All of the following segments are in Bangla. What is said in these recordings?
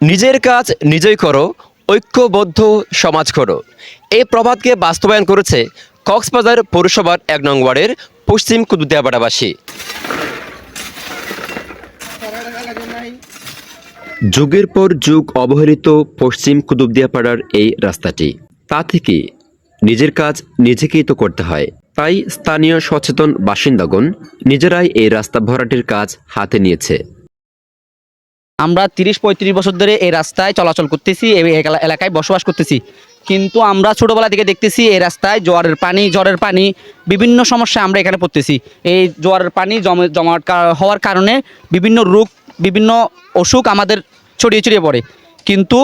নিজের কাজ নিজেই করো, ঐক্যবদ্ধ সমাজ করো। এই প্রবাদকে বাস্তবায়ন করেছে কক্সবাজার পৌরসভার এক নং ওয়ার্ডের পশ্চিম কুদুদিয়াপাড়াবাসী যুগের পর যুগ অবহেলিত পশ্চিম কুতুবদিয়াপাড়ার এই রাস্তাটি। তা থেকে নিজের কাজ নিজেকেই তো করতে হয়। তাই স্থানীয় সচেতন বাসিন্দাগণ নিজেরাই এই রাস্তা ভরাটির কাজ হাতে নিয়েছে। আমরা তিরিশ পঁয়ত্রিশ বছর ধরে এই রাস্তায় চলাচল করতেছি এই এলাকায় বসবাস করতেছি। কিন্তু আমরা ছোটোবেলা থেকে দেখতেছি এই রাস্তায় জোয়ারের পানি জ্বরের পানি, বিভিন্ন সমস্যা আমরা এখানে পড়তেছি। এই জোয়ারের পানি জমে জমাট হওয়ার কারণে বিভিন্ন রোগ, বিভিন্ন অসুখ আমাদের ছড়িয়ে ছড়িয়ে পড়ে। কিন্তু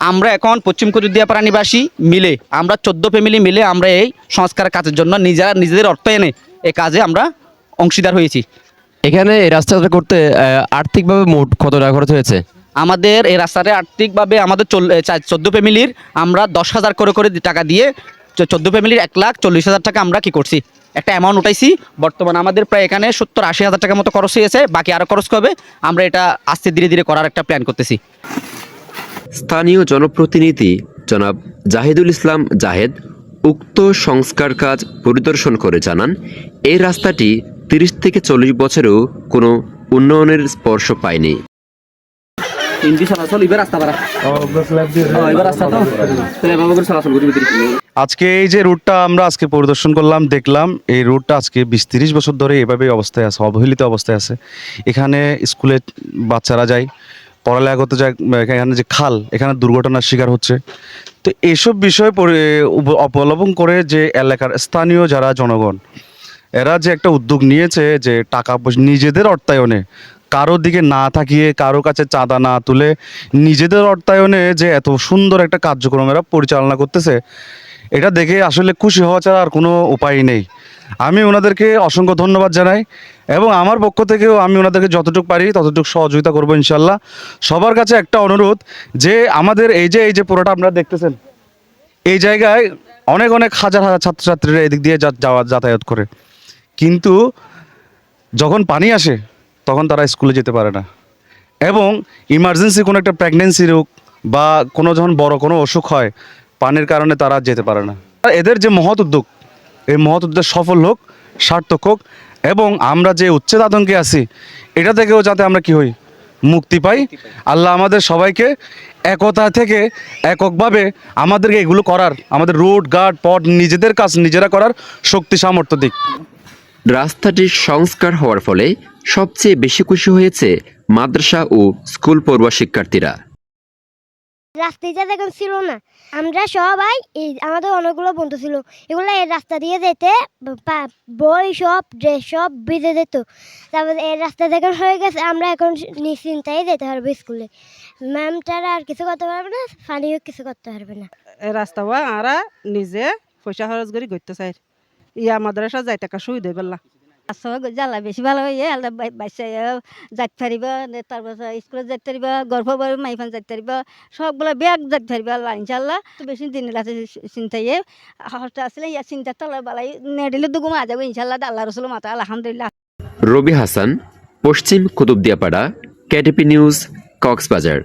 আমরা এখন পশ্চিম কুচুদিয়াপাড়া নিবাসী মিলে, আমরা চোদ্দ ফ্যামিলি মিলে আমরা এই সংস্কার কাজের জন্য নিজেরা নিজেদের অর্থ এনে এই কাজে আমরা অংশীদার হয়েছি। এখানে এই রাস্তাটা করতে আর্থিকভাবে মোট কত টাকা খরচ হয়েছে? আমাদের এই রাস্তাতে আর্থিকভাবে আমাদের চোদ্দ ফ্যামিলির আমরা দশ হাজার করে করে টাকা দিয়ে চোদ্দ ফ্যামিলির এক লাখ চল্লিশ হাজার টাকা আমরা কি করছি? একটা অ্যামাউন্ট উঠাইছি। বর্তমানে আমাদের প্রায় এখানে সত্তর আশি হাজার টাকার মতো খরচ হয়েছে। বাকি আরও খরচ হবে আমরা এটা আস্তে ধীরে ধীরে করার একটা প্ল্যান করতেছি। স্থানীয় জনপ্রতিনিধি জনাব জাহিদুল ইসলাম জাহেদ উক্ত সংস্কার কাজ পরিদর্শন করে জানান এই রাস্তাটি তিরিশ থেকে চল্লিশ বছরেও কোনো উন্নয়নের স্পর্শ পায়নি। আজকে এই যে রুটটা আমরা আজকে পরিদর্শন করলাম দেখলাম এই রুটটা আজকে বিশ তিরিশ বছর ধরে এভাবে অবস্থায় আছে অবহেলিত অবস্থায় আছে। এখানে স্কুলে বাচ্চারা যায় পড়ালেখা করতে যায় এখানে যে খাল এখানে দুর্ঘটনার শিকার হচ্ছে। তো এইসব বিষয় পরি- অবলম্বন করে যে এলাকার স্থানীয় যারা জনগণ এরা যে একটা উদ্যোগ নিয়েছে যে টাকা নিজেদের অর্থায়নে, কারও দিকে না থাকিয়ে, কারও কাছে চাঁদা না তুলে, নিজেদের অর্থায়নে যে এত সুন্দর একটা কার্যক্রম এরা পরিচালনা করতেছে, এটা দেখে আসলে খুশি হওয়া ছাড়া আর কোনো উপায় নেই। আমি ওনাদেরকে অসংখ্য ধন্যবাদ জানাই এবং আমার পক্ষ থেকেও আমি ওনাদেরকে যতটুকু পারি ততটুকু সহযোগিতা করব ইনশাল্লাহ। সবার কাছে একটা অনুরোধ যে আমাদের এই যে এই যে পুরোটা আপনারা দেখতেছেন, এই জায়গায় অনেক অনেক হাজার হাজার ছাত্রছাত্রীরা এদিক দিয়ে যাওয়া, যাতায়াত করে। কিন্তু যখন পানি আসে, তখন তারা স্কুলে যেতে পারে না। এবং ইমার্জেন্সি কোনো একটা প্রেগনেন্সি রোগ বা কোনো যখন বড় কোনো অসুখ হয়, পানির কারণে তারা যেতে পারে না। আর এদের যে মহৎ উদ্যোগ, এই মহৎ উদ্যোগ সফল হোক, সার্থক হোক, এবং আমরা যে উচ্ছেদ আতঙ্কে আছি, এটা থেকেও যাতে আমরা কি হই? মুক্তি পাই। আল্লাহ আমাদের সবাইকে একতা থেকে এককভাবে আমাদেরকে এগুলো করার, আমাদের রোড গার্ড পট নিজেদের কাজ নিজেরা করার শক্তি সামর্থ্য দিক। রাস্তাটির সংস্কার হওয়ার ফলে সবচেয়ে বেশি খুশি হয়েছে মাদ্রাসা ও স্কুল পড়ুয়া শিক্ষার্থীরা। রাস্তাটা দেখুন ছিল না। আমরা সবাই এই আমাদের অনেকগুলো বন্ধু ছিল। এগুলো এই রাস্তা দিয়ে যেতে বই সব ড্রেস সব ভিজে যেত তারপরে এই রাস্তা দেখুন হয়ে গেছে আমরা এখন নিশ্চিন্তায় যেতে পারব স্কুলে। ম্যামটারা আর কিছু করতে পারবে না ফানিও কিছু করতে পারবে না। রাস্তা হওয়া আরা নিজে পয়সা খরচ করে করতে চাই ইয়া মাদ্রাসা যাই টাকা সুবিধা পেলা আচ্ছা জ্বালা বেশি ভালো হয়ে আলাদা বাচ্চা যাইতে পারিব তারপর স্কুলে যাইতে পারিব গর্ভ বড় মাইফান যাইতে পারিব সবগুলো ব্যাগ যাইতে পারিব আল্লাহ ইনশাল্লাহ তো বেশি দিন রাতে চিন্তাইয়ে হস্ত আসলে ইয়া চিন্তা তালা বালাই নেডিলে দুগু মা যাব ইনশাল্লাহ আল্লাহ রসুল মাতা আলহামদুলিল্লাহ। রবি হাসান পশ্চিম কুতুবদিয়াপাড়া কেটিপি নিউজ কক্সবাজার।